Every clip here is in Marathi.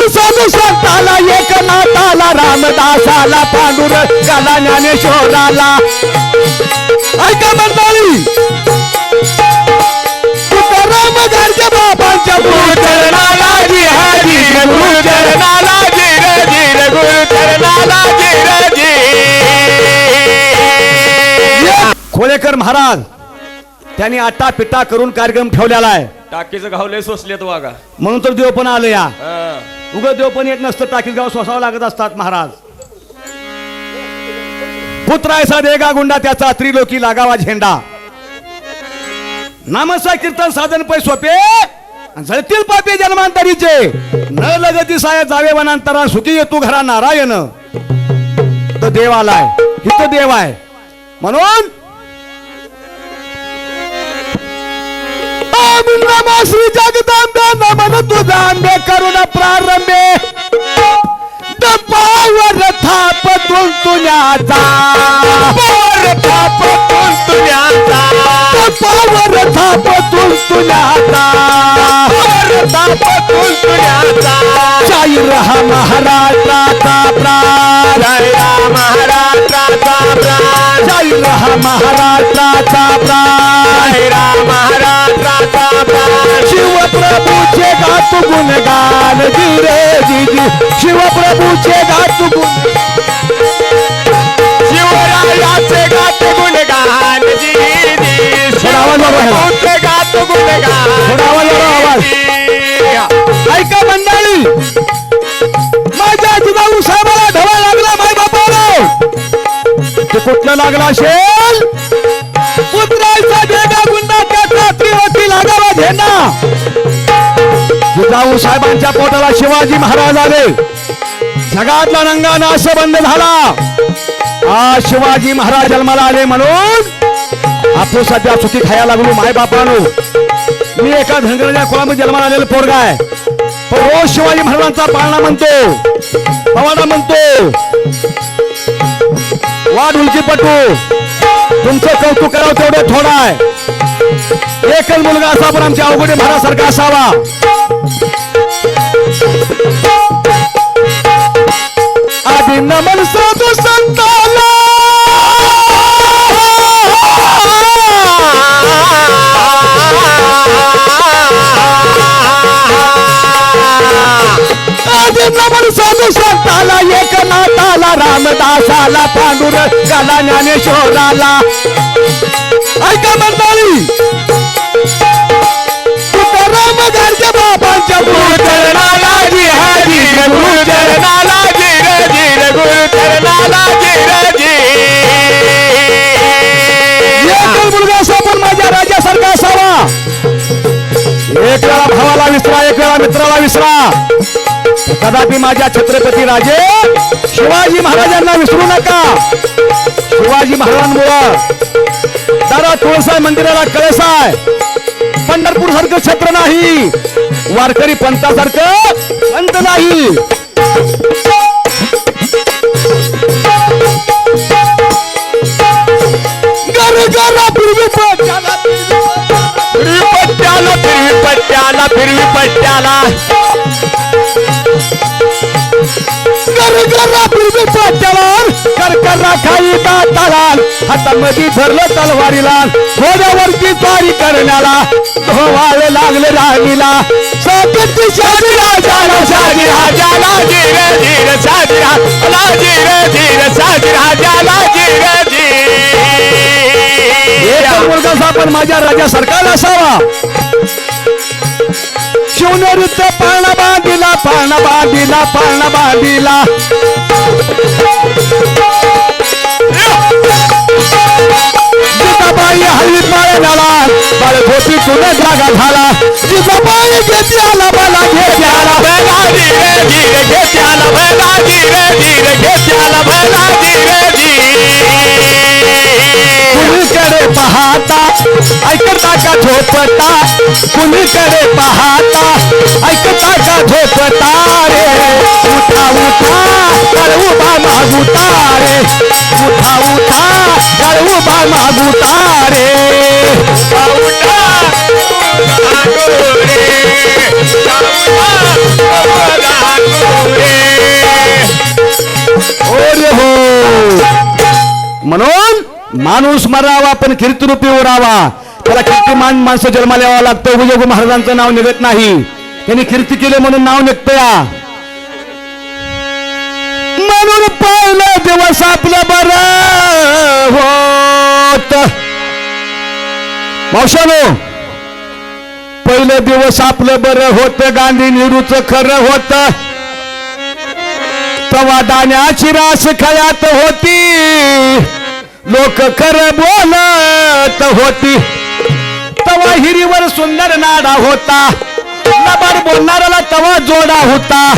नमन साधू संताला एक नाताला रामदासाला पांडुरंगाला ज्ञानेश्वराला ऐका मंडळी. बाबांच्या गुरुचरणाला जी हाजी गुरुचरणाला जी रे जी रे गुरुचरणाला जी रे जी खोलेकर महाराज त्यांनी आटा पिटा करून कार्यक्रम ठेवलेला आहे. टाकीचं घावले सोसलेत वागा म्हणून तर देव पण आलं या. उगं देव पण येत नसतं टाकीत गाव सोसावं लागत असतात महाराज. पुत्रायचा देगा गुंडा त्याचा त्रिलोकी लागावा झेंडा. नामसा कीर्तन साधन पै सोपे जळतील पापे जन्मांतरीचे. न लगती साय जावे वनांतरा सुखी येतो घरा नारायण. तो देव आलाय इथं देव आहे. म्हणून ओम नमः श्री जगदंबे नमन तुझा आंबे करुण प्रारंभे. दपावर थापतून तुझ्याचा पावर थापतून तुझ्याचा दपावर थापतून तुझ्याचा पावर थापतून तुझ्याचा शाहीर हा महाराष्ट्राचा प्राण. महाराष्ट्राचा प्राण. शाहीर हा महाराष्ट्राचा प्राण. शिवप्रभूचे गात गुणगान जिरे जिजी शिवप्रभूचे गात गुण शिवरायाचे गात गुणगान ह्याला. गात गुणगान आवाज ऐका मंडळी. माझ्या जिजाऊ साहेबाला ढवा लागला माय बापाला. ते कुठलं लागला असेल? पुत्राचा देगा गुंडा त्याचा त्रिवती लागावा झेंडा जिजाऊ साहेबांच्या पोटाला शिवाजी महाराज आले. जगातला रंगा नाश बंद झाला. आज शिवाजी महाराज जन्माला आले म्हणून आपण सध्या चुकी खायला लागलो माय बापानो मी एका धनगराच्या कुळामध्ये जन्माला आलेलं पोरगा आहे. पण रोज शिवाजी महाराजांचा पाळणा म्हणतो पवाडा म्हणतो. वाढ उलकी पटू तुमचं कौतुक करावं तेवढं थोडं आहे. एकल मुलगा असा पण आमच्या अवघडे महारासारखा असावा. आधी नमन साधू संताला. आधी नमन साधू संताला एक नाताला रामदासाला पांडुरंगाला ज्ञानेश्वराला. ऐका मंडळी. तुकाराम गाडगे बाबांच्या गुरुचरणाला जी हाजी गुरुचरणाला जी रे जी रे गुरुचरणाला जी रे जी मुलगा असा पण माझ्या राजासारखा असावा. एक वेळा भावाला विसरा एक वेळा मित्राला विसरा. कदापि माझ्या छत्रपती राजे शिवाजी महाराजांना विसरू नका. शिवाजी महाराजांमुळं दारा तुळसाय मंदिराला कळस आहे. पंढरपूर सारखं छत्र नाही. वारकरी पंथासारखं पंत नाही. गर फिरवी पट्ट्याला फिरवी पट्ट्याला. फिरवी पट्ट्याला फिरवी पट्ट्याला कर करा फिरवी पट्ट्याला कर करा खाई दाताला हातामध्ये धरलं तलवारीला घोड्यावरती स्वारी करण्याला. धोवावे लागले राणीला. साकटची शादी राजाला शादी राजाला. धीरे धीरे शादी राजाला धीरे धीरे शादी राजाला धीरे धीरे. मुलगा आपण माझ्या राजा सरकारला असावा. शिवनेरीचा बांधिला पाळणा बांधिला पाळणा बांधिला. जिजाबाई हल्ली पाळण्याला बाळ जागा झाला. जिजाबाई घेते आला मला घेते आला भला धीरे धीरे घेते आला भला धीरे धीरे घेते आला भला धीरे धीरे. कुणीकडे पाहता ऐकता का झोपता? कुन करे पहाता ऐकता का धोप तारे उठा उठा कर उबा मागू तारे उठा उठा कर उबा मागू तारे। म्हणून मरावा पण कीर्तिरूपी उरावा। त्याला कीर्तिमान माणसं जन्माला यावं लागतं. उजगू महाराजांचं नाव निघत नाही. त्यांनी कीर्ती केले म्हणून नाव निघतं या. म्हणून पहिलं दिवस आपलं बर होत. मावशानो पहिलं दिवस आपलं बरं होत. गांधी नेहरूच खरं होत. तवा दाण्याची रास खयात होती. लोक खरं बोलत होती. तवा हिरीवर सुंदर नाडा होता. लबाड बोलणाऱ्याला तवा जोडा होता.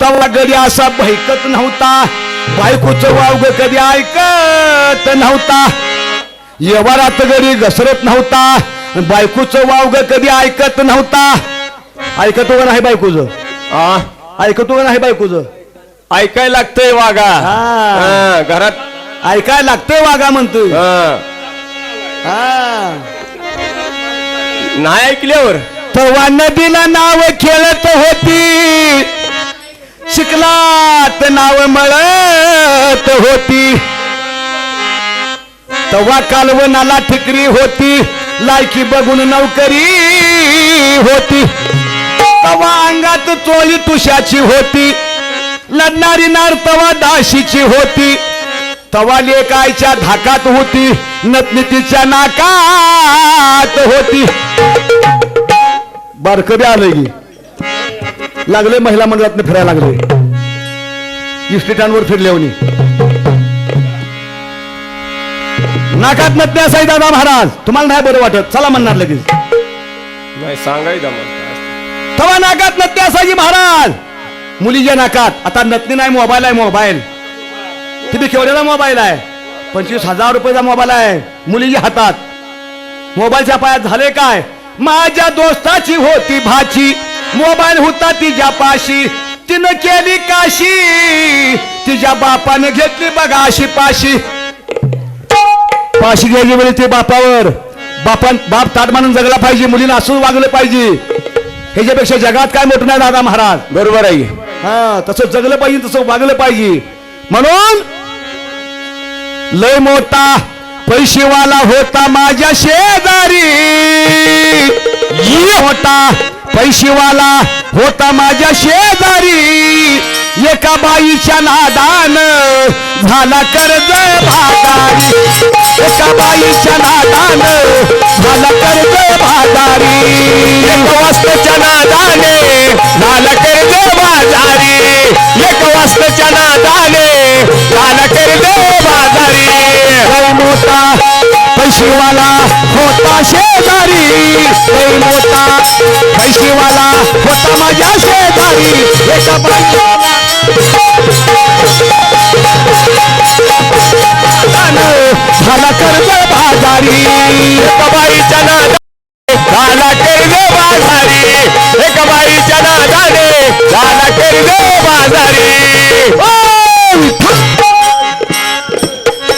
तवा गडी असा भैकत नव्हता. बायकोचं वावग कधी ऐकत नव्हता. येवारात गडी घसरत नव्हता. बायकोचं वावग कधी ऐकत नव्हता. ऐकतो का नाही बायकोचं? ऐकतो का नाही बायकोचं? ऐकायला लागतंय वागा. हा. घरात ऐकायला लागतंय वागा म्हणतोय. हा. हा. नाही ऐकल्यावर? तेव्हा नदीला नाव खेळत होती. शिकलात नाव मळत होती. तेव्हा कालवनाला ठिकरी होती. लायकी बघून नौकरी होती. तेव्हा अंगात चोळी तुषाची होती. लढणारी नार तवा दाशीची होती. तवा लेकायच्या धाकात होती. नतनीतीच्या नाकात होती. बारकबी आलंय की. लागले महिला मंडळात फिरायला लागले. इस्टेटांवर फिरल्यावनी नाकात नत्ने असाई दादा महाराज. तुम्हाला नाही बरं वाटत. चला म्हणणार लगेच. नाही सांगायचं तवा नाकात नत्ने असायची महाराज. मुलीच्या नाकात. आता नतनी नाही मोबाईल आहे मोबाईल. ती बी केवढ्याला मोबाईल आहे? पंचवीस हजार रुपयाचा मोबाईल आहे. मुलीच्या हातात. मोबाईलच्या पायात झाले काय? माझ्या दोस्ताची होती भाची. मोबाईल होता तिच्या पाशी. तिनं केली काशी. तिच्या बापाने घेतली बघा अशी पाशी. पाशी घ्यायची वेळी ते बापावर. बापान बाप ताट मानून जगला पाहिजे मुलीनं असं वागलं पाहिजे. ह्याच्यापेक्षा जगात काय मोठं नाही दादा महाराज. बरोबर आहे. हा तसं जगलं पाहिजे तसं वागलं पाहिजे. म्हणून लय मोठा पैशेवाला होता माझ्या शेजारी. लय मोठा पैशेवाला होता माझ्या शेजारी. एका बाईच्या नादान झाला कर्ज भादारी एका बाईच्या नादान झाला कर्ज भादारी एक वाजताच्या नादाने झाला कर्ज बाजारी एक वाजताच्या नादान शेजारी. लय मोठा पैशीवाला होता माझ्या शेजारी. एका